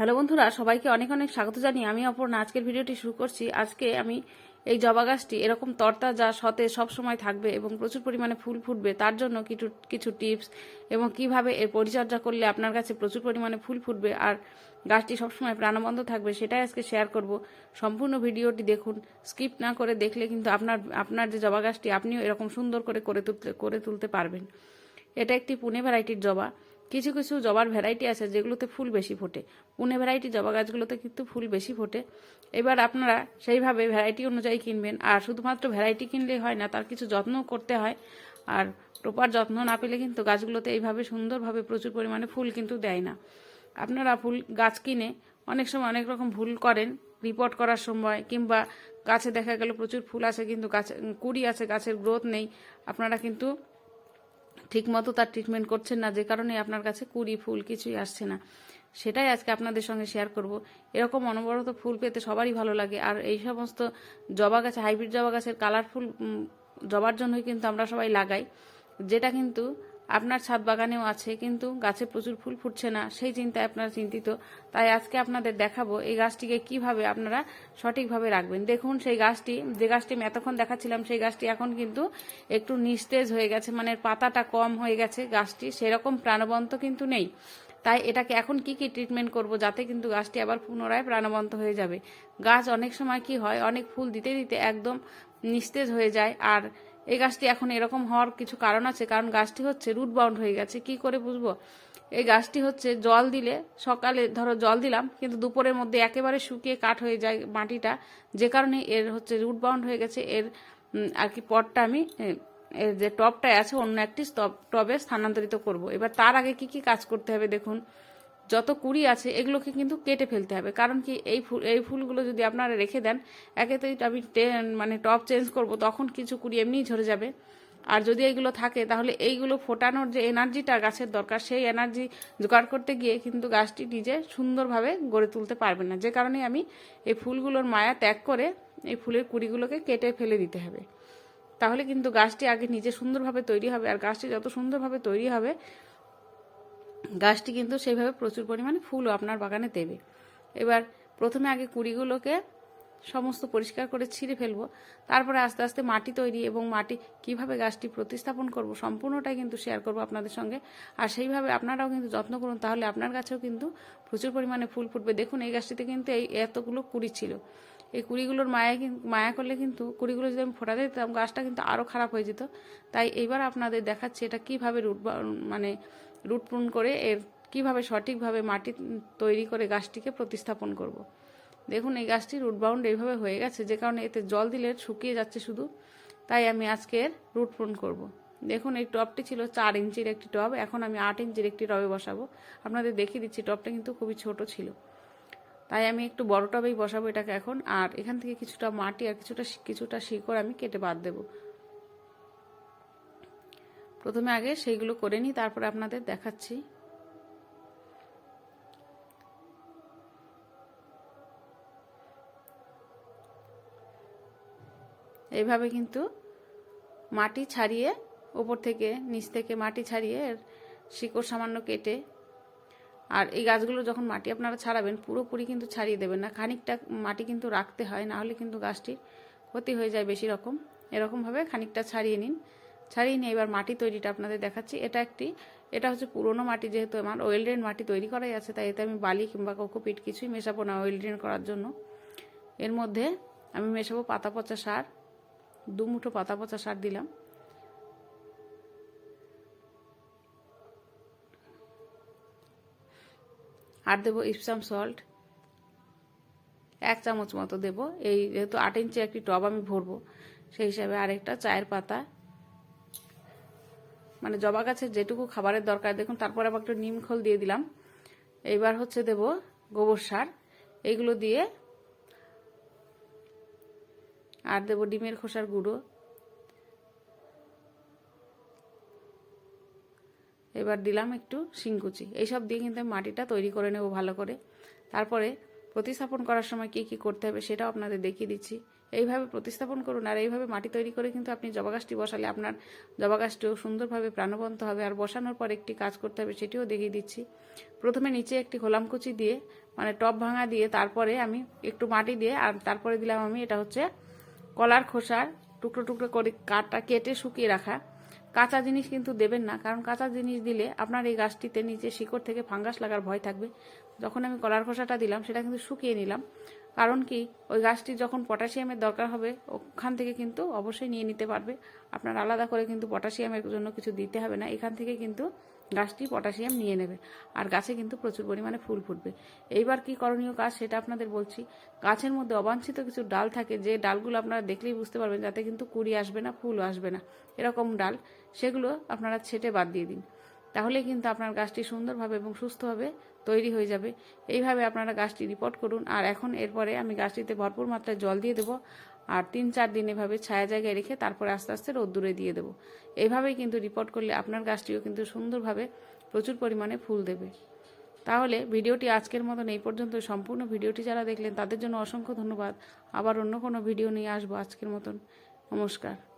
Hello বন্ধুরা, সবাইকে অনেক অনেক স্বাগত জানিয়ে আমি অপর্ণা। আজকের ভিডিওটি শুরু করছি। আজকে আমি এই জবা গাছটি এরকম তরতাজা সব সময় থাকবে এবং প্রচুর পরিমাণে ফুল ফুটবে, তার জন্য কিছু কিছু টিপস এবং কীভাবে এর পরিচর্যা করলে আপনার কাছে প্রচুর পরিমাণে ফুল ফুটবে আর গাছটি সবসময় প্রাণবন্ত থাকবে সেটাই আজকে শেয়ার করব। সম্পূর্ণ ভিডিওটি দেখুন স্কিপ না করে দেখলে কিন্তু আপনার আপনার যে জবা গাছটি আপনিও এরকম সুন্দর করে করে তুলতে করে তুলতে পারবেন। এটা একটি পুনে ভ্যারাইটির জবা। কিছু কিছু জবার ভ্যারাইটি আছে যেগুলোতে ফুল বেশি ফোটে। পুনে ভ্যারাইটি জবা গাছগুলোতে কিন্তু ফুল বেশি ফোটে। এবার আপনারা সেইভাবে ভ্যারাইটি অনুযায়ী কিনবেন। আর শুধুমাত্র ভ্যারাইটি কিনলেই হয় না, তার কিছু যত্নও করতে হয়। আর প্রপার যত্ন না পেলে কিন্তু গাছগুলোতে এইভাবে সুন্দরভাবে প্রচুর পরিমাণে ফুল কিন্তু দেয় না। আপনারা ফুল গাছ কিনে অনেক সময় অনেক রকম ভুল করেন রিপোর্ট করার সময়, কিংবা গাছে দেখা গেল প্রচুর ফুল আছে কিন্তু গাছে, কুড়ি আছে, গাছের গ্রোথ নেই। আপনারা কিন্তু ঠিকমতো তার ট্রিটমেন্ট করছেন না, যে কারণে আপনার কাছে কুড়ি ফুল কিছুই আসছে না। সেটাই আজকে আপনাদের সঙ্গে শেয়ার করব। এরকম অনবরত ফুল পেতে সবারই ভালো লাগে। আর এই সমস্ত জবা গাছে হাইব্রিড জবা গাছের কালারফুল জবার জন্যই কিন্তু আমরা সবাই লাগাই। যেটা কিন্তু আপনার ছাদ বাগানেও আছে, কিন্তু গাছে প্রচুর ফুল ফুটছে না, সেই চিন্তায় আপনারা চিন্তিত। তাই আজকে আপনাদের দেখাবো এই গাছটিকে কীভাবে আপনারা সঠিকভাবে রাখবেন। দেখুন, সেই গাছটি, যে গাছটি আমি এতক্ষণ দেখাচ্ছিলাম, সেই গাছটি এখন কিন্তু একটু নিস্তেজ হয়ে গেছে মানে পাতাটা কম হয়ে গেছে। গাছটি সেরকম প্রাণবন্ত কিন্তু নেই। তাই এটাকে এখন কি কি ট্রিটমেন্ট করব যাতে কিন্তু গাছটি আবার পুনরায় প্রাণবন্ত হয়ে যাবে? গাছ অনেক সময় কি হয়, অনেক ফুল দিতে দিতে একদম নিস্তেজ হয়ে যায়, আর এই গাছটি এখন এরকম হওয়ার কিছু কারণ আছে, কারণ গাছটি হচ্ছে রুট বাউন্ড হয়ে গেছে। কি করে বুঝব? এই গাছটি হচ্ছে জল দিলে, সকালে ধরো জল দিলাম, কিন্তু দুপুরের মধ্যে একেবারে শুকিয়ে কাঠ হয়ে যায় মাটিটা, যে কারণে এর হচ্ছে রুট বাউন্ড হয়ে গেছে। এর আর কি পটটা আমি এর যে টবটায় আছে, অন্য একটি টবে স্থানান্তরিত করব। এবার তার আগে কি কি কাজ করতে হবে দেখুন। যত কুড়ি আছে, এগুলোকে কিন্তু কেটে ফেলতে হবে। কারণ কি, এই ফুল, এই ফুলগুলো যদি আপনারা রেখে দেন একেতেই আমি মানে টপ চেঞ্জ করব, তখন কিছু কুড়ি এমনিই ঝরে যাবে। আর যদি এইগুলো থাকে, তাহলে এইগুলো ফোটানোর যে এনার্জিটা গাছের দরকার, সেই এনার্জি জোগাড় করতে গিয়ে কিন্তু গাছটি নিজে সুন্দরভাবে গড়ে তুলতে পারবে না। যে কারণে আমি এই ফুলগুলোর মায়া ত্যাগ করে এই ফুলের কুড়িগুলোকে কেটে ফেলে দিতে হবে। তাহলে কিন্তু গাছটি আগে নিজে সুন্দরভাবে তৈরি হবে, আর গাছটি যত সুন্দরভাবে তৈরি হবে গাছটি কিন্তু সেইভাবে প্রচুর পরিমাণে ফুলও আপনার বাগানে দেবে। এবার প্রথমে আগে কুড়িগুলোকে সমস্ত পরিষ্কার করে ছিঁড়ে ফেলব, তারপরে আস্তে আস্তে মাটি তৈরি এবং মাটি কীভাবে গাছটি প্রতিস্থাপন করব সম্পূর্ণটাই কিন্তু শেয়ার করব আপনাদের সঙ্গে। আর সেইভাবে আপনারাও কিন্তু যত্ন করুন, তাহলে আপনার গাছেও কিন্তু প্রচুর পরিমাণে ফুল ফুটবে। দেখুন, এই গাছটিতে কিন্তু এই এতগুলো কুড়ি ছিল। এই কুড়িগুলোর মায়া মায়া করলে কিন্তু কুড়িগুলো যদি আমি ফোটাতে দিতাম, গাছটা কিন্তু আরও খারাপ হয়ে যেত। তাই এইবার আপনাদের দেখাচ্ছি এটা কীভাবে রুট মানে পূরণ করে এর কীভাবে সঠিকভাবে মাটি তৈরি করে গাছটিকে প্রতিস্থাপন করব। দেখুন, এই গাছটি রুট বাউন্ড এইভাবে হয়ে গেছে, যে কারণে এতে জল দিলে শুকিয়ে যাচ্ছে শুধু, তাই আমি আজকের রুট পূরণ করব। দেখুন, এই টবটি ছিল চার ইঞ্চির একটি টব, এখন আমি আট ইঞ্চির একটি টবে বসাবো আপনাদের দেখিয়ে দিচ্ছি, টবটা কিন্তু খুবই ছোট ছিল তাই আমি একটু বড় টবেই বসাবো এটাকে এখন, আর এখান থেকে কিছুটা মাটি আর কিছুটা কিছুটা শিকড় আমি কেটে বাদ দেবো প্রথমে আগে সেইগুলো করে নিই, তারপরে আপনাদের দেখাচ্ছি। এইভাবে কিন্তু মাটি ছাড়িয়ে ওপর থেকে নিচ থেকে মাটি ছাড়িয়ে শিকড় সামান্য কেটে, আর এই গাছগুলো যখন মাটি আপনারা ছাড়াবেন, পুরোপুরি কিন্তু ছাড়িয়ে দেবেন না। খানিকটা মাটি কিন্তু রাখতে হয়, না হলে কিন্তু গাছটির ক্ষতি হয়ে যায় বেশি রকম। এরকমভাবে খানিকটা ছাড়িয়ে নিন। ছাড়িয়ে নিয়ে এবার মাটি তৈরিটা আপনাদের দেখাচ্ছি। এটা একটি, এটা হচ্ছে পুরনো মাটি যেহেতু আমার ওয়েল ড্রেন মাটি তৈরি করাই আছে, তাই এতে আমি বালি কিংবা কোকোপিট কিছুই মেশাবো না ওয়েল ড্রেন করার জন্য। এর মধ্যে আমি মেশাবো পাতা পচা সার, দু মুঠো পাতা পচা সার দিলাম। আর দেবো ইপসাম সল্ট এক চামচ মতো দেব। এই যেহেতু আট ইঞ্চি একটি টব আমি ভরবো, সেই হিসাবে আরেকটা চায়ের পাতা মানে জবা গাছের যেটুকু খাবারের দরকার, দেখুন, তারপর আবার একটু নিম খোল দিয়ে দিলাম। এইবার হচ্ছে দেব গোবর সার। এইগুলো দিয়ে আর দেব ডিমের খোসার গুঁড়ো। এবার দিলাম একটু শিংকুচি। এইসব দিয়ে কিন্তু মাটিটা তৈরি করে নেব ভালো করে। তারপরে প্রতিস্থাপন করার সময় কি কি করতে হবে সেটাও আপনাদের দেখিয়ে দিচ্ছি। এইভাবে প্রতিস্থাপন করুন আর এইভাবে মাটি তৈরি করে কিন্তু আপনি জবা গাছটি বসালে আপনার জবা গাছটিও সুন্দরভাবে প্রাণবন্ত হবে আর বসানোর পর একটি কাজ করতে হবে সেটিও দেখিয়ে দিচ্ছি। প্রথমে নিচে একটি খোলামকুচি দিয়ে মানে টপ ভাঙা দিয়ে তারপরে আমি একটু মাটি দিয়ে আর তারপরে দিলাম আমি এটা হচ্ছে কলার খোসার টুকরো টুকরো করে কাঠটা কেটে শুকিয়ে রাখা। কাঁচা জিনিস কিন্তু দেবেন না, কারণ কাঁচা জিনিস দিলে আপনার এই গাছটিতে নিচে শিকড় থেকে ফাঙ্গাস লাগার ভয় থাকবে। যখন আমি কলার খোসাটা দিলাম, সেটা কিন্তু শুকিয়ে নিলাম। কারণ কি, ওই গাছটি যখন পটাশিয়ামের দরকার হবে, ওখান থেকে কিন্তু অবশ্যই নিয়ে নিতে পারবে। আপনার আলাদা করে কিন্তু পটাশিয়ামের জন্য কিছু দিতে হবে না, এখান থেকে কিন্তু গাছটি পটাশিয়াম নিয়ে নেবে। আর গাছে কিন্তু প্রচুর পরিমাণে ফুল ফুটবে। এইবার কি করণীয় কাজ, সেটা আপনাদের বলছি। গাছের মধ্যে অবাঞ্ছিত কিছু ডাল থাকে, যে ডালগুলো আপনারা দেখলেই বুঝতে পারবেন, যাতে কিন্তু কুড়ি আসবে না, ফুল আসবে না। এরকম ডাল সেগুলো আপনারা ছেটে বাদ দিয়ে দিন। তাহলে কিন্তু আপনার গাছটি সুন্দরভাবে এবং সুস্থভাবে তৈরি হয়ে যাবে। এইভাবে আপনারা গাছটি রিপোর্ট করুন। আর এখন এরপরে আমি গাছটিতে ভরপুর মাত্রায় জল দিয়ে দেবো। আর তিন চার দিন এভাবে ছায়া জায়গায় রেখে তারপরে আস্তে আস্তে রোদ্দুরে দিয়ে দেবো। এইভাবেই কিন্তু রিপোর্ট করলে আপনার গাছটিও কিন্তু সুন্দরভাবে প্রচুর পরিমাণে ফুল দেবে। তাহলে ভিডিওটি আজকের মতন এই পর্যন্ত। সম্পূর্ণ ভিডিওটি যারা দেখলেন তাদের জন্য অসংখ্য ধন্যবাদ। আবার অন্য কোনো ভিডিও নিয়ে আসব আজকের মতন। নমস্কার।